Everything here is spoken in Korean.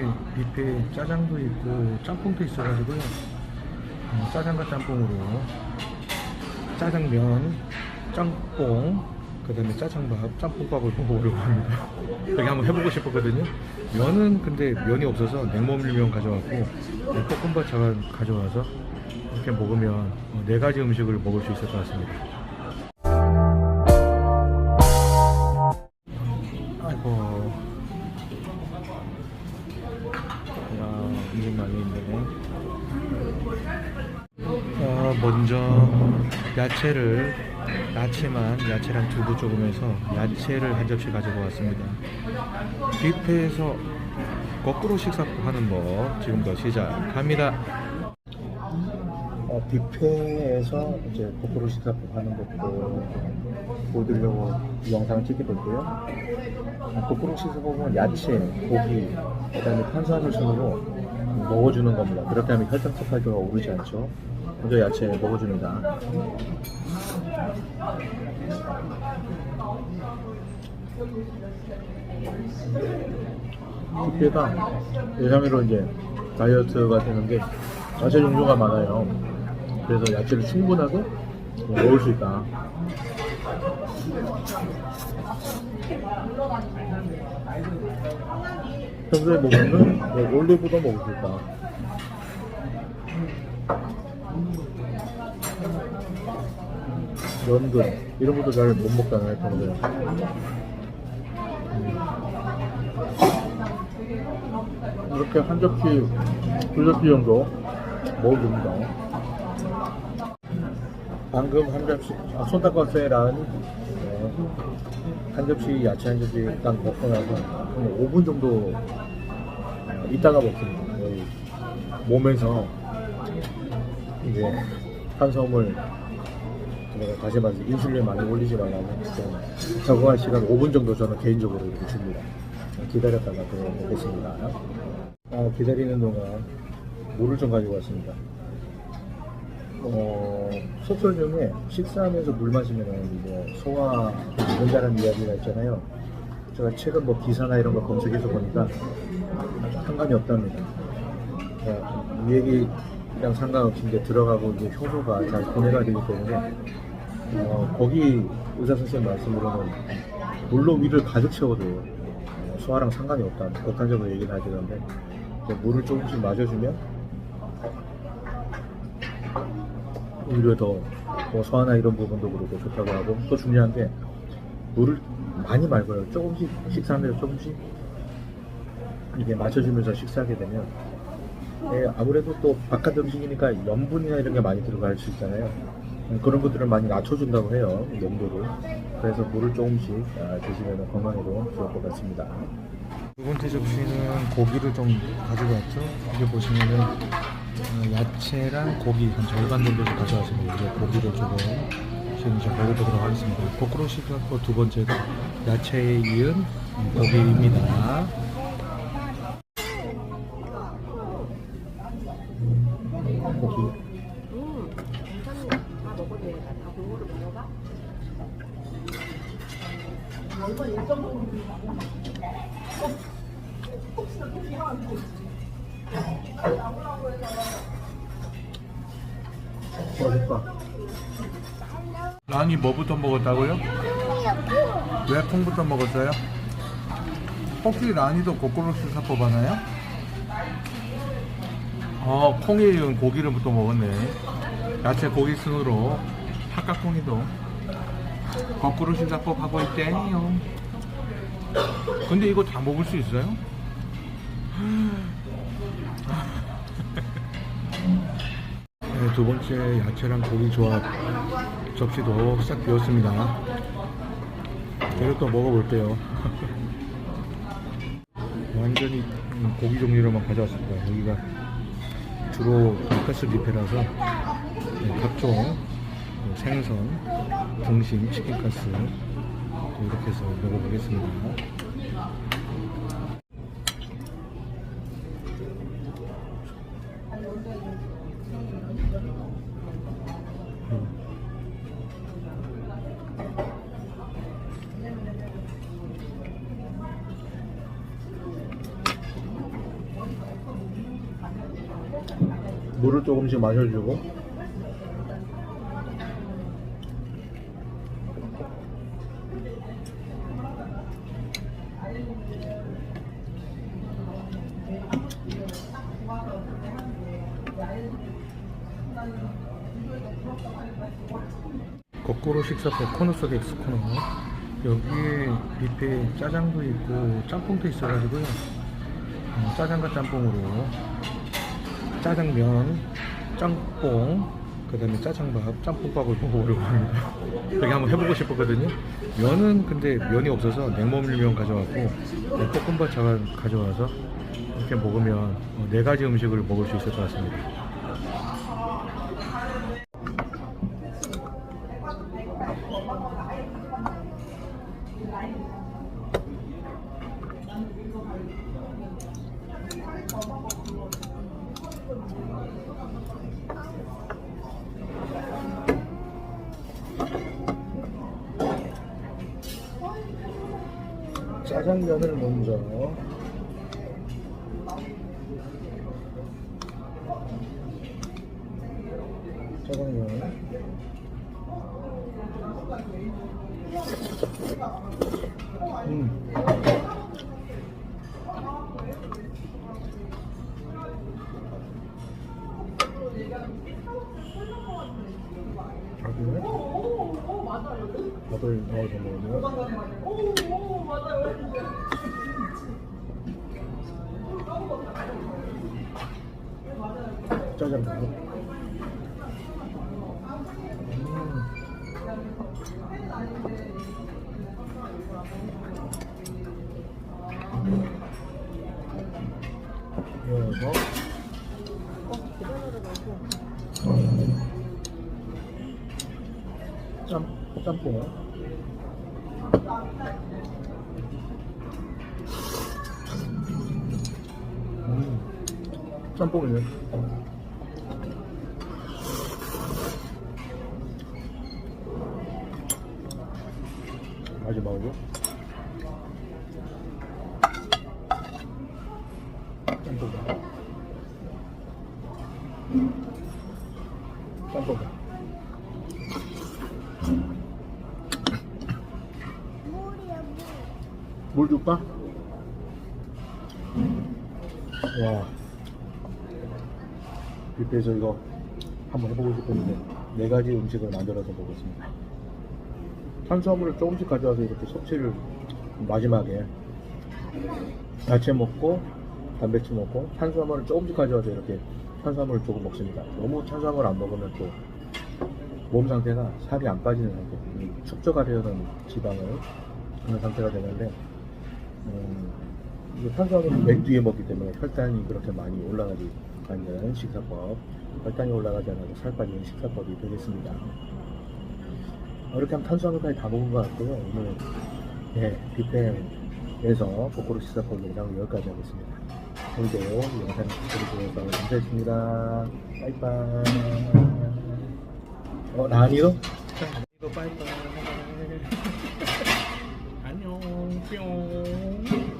뷔페 짜장도 있고 짬뽕도 있어가지고요. 어, 짜장과 짬뽕으로 짜장면, 짬뽕, 그 다음에 짜장밥, 짬뽕밥을 먹으려고 합니다. 여기 한번 해보고 싶었거든요. 면은 근데 면이 없어서 냉모밀면 가져왔고 네, 볶음밥 잘 가져와서 이렇게 먹으면 어, 네 가지 음식을 먹을 수 있을 것 같습니다. 먼저 야채를 야채만 야채랑 두부 조금 해서 야채를 한 접시 가지고 왔습니다. 뷔페에서 거꾸로 식사하는 법 지금부터 시작합니다. 어, 뷔페에서 이제 거꾸로 식사법 하는 것도 보여드리려고 이 영상을 찍게 됐고요. 아, 거꾸로 식사법은 야채, 고기, 그다음에 탄수화물 순으로 먹어주는 겁니다. 그렇게 하면 혈당 섭하기가 오르지 않죠. 먼저 야채 먹어줍니다. 뷔페가 예상외로 이제 다이어트가 되는 게 야채 종류가 많아요. 그래서 야채를 충분하게 먹을 수 있다. 평소에 뭐 올리브도 먹을 수 있다. 연근 이런 것도 잘 못 먹잖아요 평소에. 음. 이렇게 한 접시, 두 접시 정도 먹어줍니다. 방금 한 접시, 아, 손닦았어요란 네, 한 접시 야채 한 접시 딱 먹고 나서 한 5분 정도 어, 있다가 먹습니다. 몸에서 이제 탄수화물 제가 다시 말해서 인슐린 많이 올리지 말라고 좀 적응할 시간 5분 정도 저는 개인적으로 이렇게 줍니다. 기다렸다가 들어보겠습니다. 어, 기다리는 동안 물을 좀 가지고 왔습니다. 어, 소설 중에 식사하면서 물 마시면 뭐 소화 된다는 이야기가 있잖아요. 제가 최근 뭐 기사나 이런 거 검색해서 보니까 상관이 없답니다. 이 얘기랑 상관없이 이제 들어가고 이제 효소가 잘 분해가 되기 때문에 어, 거기 의사 선생님 말씀으로는 물로 위를 가득 채워도 어, 소화랑 상관이 없다. 극단적으로 얘기를 하시던데 물을 조금씩 마셔주면 오히려 더뭐 소화나 이런 부분도 그렇고 좋다고 하고 또 중요한 게 물을 많이 말고요. 조금씩 식사하면서 조금씩 이게 마셔주면서 식사하게 되면 예, 아무래도 또 바깥 음식이니까 염분이나 이런 게 많이 들어갈 수 있잖아요. 음, 그런 것들을 많이 낮춰준다고 해요. 농도를. 그래서 물을 조금씩 아, 드시면 건강에도 좋을 것 같습니다. 두 번째 접시는 고기를 좀 가지고 왔죠. 여기 보시면은 어, 야채랑 고기 한 절반 정도 가져왔습니다. 이제 고기를 조금 지금 이제 먹어보도록 하겠습니다. 거꾸로 시작하고 두 번째가 야채에 이은 고기입니다. 고기. 랑이 뭐부터 먹었다고요? 왜 콩부터 먹었어요? 혹시 랑이도 거꾸로 수사 뽑았나요? 어, 콩에 이은 고기를 부터 먹었네. 야채 고기 순으로 팥깍콩이도 거꾸로 시사법 하고 있대요. 근데 이거 다 먹을 수 있어요? 네, 두 번째 야채랑 고기 조합 접시도 싹 비웠습니다. 이것도 먹어볼게요. 완전히 음, 고기 종류로만 가져왔습니다. 여기가 주로 돈가스 뷔페라서 네, 각종 뭐 생선, 등심, 치킨가스 이렇게 해서 먹어보겠습니다. 물을 조금씩 마셔주고 거꾸로 식사법 코너 속의 엑스 코너 여기에 뷔페 짜장도 있고 짬뽕도 있어가지고요 어, 짜장과 짬뽕으로 짜장면, 짬뽕, 그 다음에 짜장밥, 짬뽕밥을 먹어보려고 합니다. 여기 한번 해보고 싶었거든요. 면은 근데 면이 없어서 냉모밀면 가져왔고 네, 볶음밥 자 가져와서 이렇게 먹으면 어, 네 가지 음식을 먹을 수 있을 것 같습니다. 짜장면을 먼저 짜장면 음. 밥을 밥을 넣어서 먹으면 짜장면. 이어서 어, 기본으로 넣고. 짬 짬뽕. 음, 짬뽕이네. 마지막으로 짬뽕. 짬뽕. 물 줄까? 와. 뷔페에서 이거 한번 해보고 싶었는데 네 가지 음식을 만들어서 먹었습니다. 탄수화물을 조금씩 가져와서 이렇게 섭취를 마지막에 야채 먹고 단백질 먹고 탄수화물을 조금씩 가져와서 이렇게 탄수화물을 조금 먹습니다. 너무 탄수화물 안 먹으면 또 몸 상태가 살이 안 빠지는 상태 이 축적하려는 지방을 그런 상태가 되는데 음, 맨 뒤에 먹기 때문에 혈당이 그렇게 많이 올라가지 않는 식사법 혈당이 올라가지 않아서 살 빠지는 식사법이 되겠습니다. 이렇게 하면 탄수화물까지 다 먹은 것 같고요. 오늘 네, 뷔페에서 거꾸로 식사법 영상을 여기까지 하겠습니다. 오늘도 영상 시청해주셔서 감사했습니다. 빠이빠이. 어, 나니요? 이거 빠이빠이 뿅